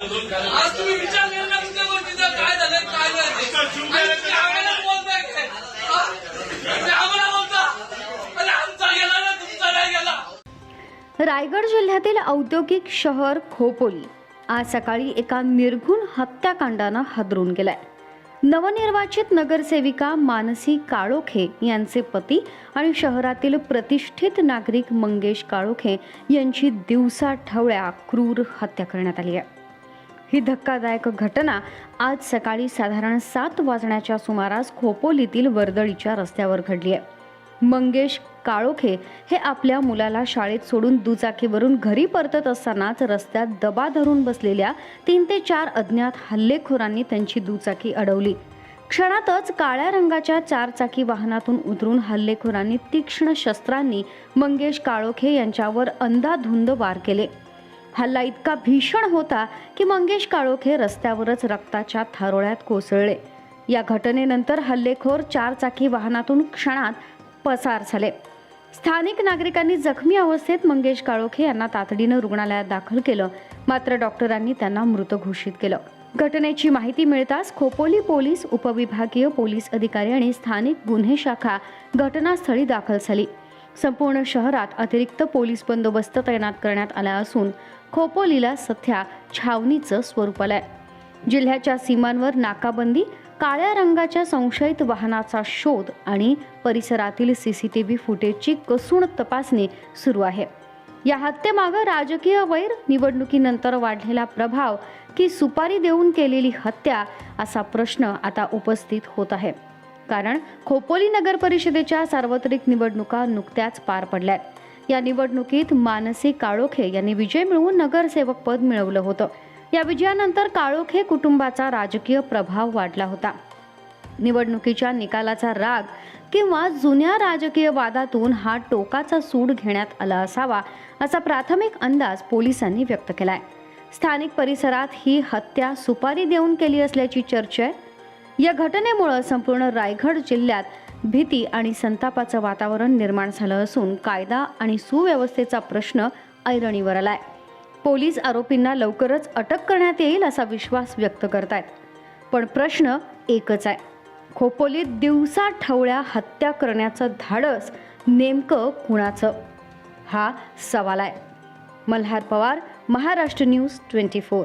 आज तुम्ही विचार तुमच्या गोष्टीचा काय झालं काय आम्हाला बोलताय आम्हाला बोलता? अरे आमचा गेला ना तुमचा नाही गेला. रायगड जिल्ह्यातील औद्योगिक शहर खोपोली. आज सकाळी एका निर्घुण हत्याकांडानं हादरून गेलाय. नवनिर्वाचित नगरसेविका मानसी काळोखे यांचे पती आणि शहरातील प्रतिष्ठित नागरिक मंगेश काळोखे यांची दिवसा ढवळ्या क्रूर हत्या करण्यात आली आहे. ही धक्कादायक घटना आज सकाळी साधारण सात वाजण्याच्या सुमारास खोपोलीतील वर्दळीच्या रस्त्यावर घडली आहे. मंगेश काळोखे हे आपल्या मुलाला शाळेत सोडून दुचाकीवरून घरी परतत असतानाच रस्त्यात दबा धरून बसलेल्या तीन ते चार अज्ञात हल्लेखोरांनी त्यांची दुचाकी अडवली. क्षणातच काळ्या रंगाच्या चारचाकी वाहनातून उतरून हल्लेखोरांनी तीक्ष्ण शस्त्रांनी मंगेश काळोखे यांच्यावर अंधाधुंद वार केले. हल्ला इतका भीषण होता की मंगेश काळोखे रस्त्यावरच रक्ताच्या थारोळ्यात कोसळले. या घटनेनंतर हल्लेखोर चारचाकी वाहनातून क्षणात पसार झाले. स्थानिक नागरिकांनी जखमी अवस्थेत मंगेश काळोखे यांना तातडीनं रुग्णालयात दाखल केलं. मात्र डॉक्टरांनी त्यांना मृत घोषित केलं. घटनेची माहिती मिळताच खोपोली पोलीस उपविभागीय पोलीस अधिकारी आणि स्थानिक गुन्हे शाखा घटनास्थळी दाखल झाली. संपूर्ण शहरात अतिरिक्त पोलीस बंदोबस्त तैनात करण्यात आला असून खोपोलीला सध्या छावणीचं स्वरूप आलंय. जिल्ह्याच्या सीमांवर नाकाबंदी काळ्या रंगाच्या संशयित वाहनाचा शोध आणि परिसरातील सी सी टी व्ही फुटेजची कसून तपासणी सुरू आहे. या हत्येमागं राजकीय वैर निवडणुकीनंतर वाढलेला प्रभाव की सुपारी देऊन केलेली हत्या असा प्रश्न आता उपस्थित होत आहे. कारण खोपोली नगर परिषदेच्या सार्वत्रिक निवडणुका नुकत्याच पार पडल्यात. या निवडणुकीत मानसी काळोखे यांनी विजय मिळवून नगरसेवक पद मिळवलं होतं. या विजयानंतर काळोखे कुटुंबाचा राजकीय प्रभाव वाढला होता. निवडणुकीच्या निकालाचा राग किंवा जुन्या राजकीय वादातून हा टोकाचा सूड घेण्यात आला असावा असा प्राथमिक अंदाज पोलिसांनी व्यक्त केलाय. स्थानिक परिसरात ही हत्या सुपारी देऊन केली असल्याची चर्चा आहे. या घटनेमुळं संपूर्ण रायगड जिल्ह्यात भीती आणि संतापाचं वातावरण निर्माण झालं असून कायदा आणि सुव्यवस्थेचा प्रश्न ऐरणीवर आलाय. पोलीस आरोपींना लवकरच अटक करण्यात येईल असा विश्वास व्यक्त करतायत. पण प्रश्न एकच आहे. खोपोलीत दिवसा ठवळ्या हत्या करण्याचं धाडस नेमकं कुणाचं? हा सवाल आहे. Malhar Pawar Maharashtra news twenty four.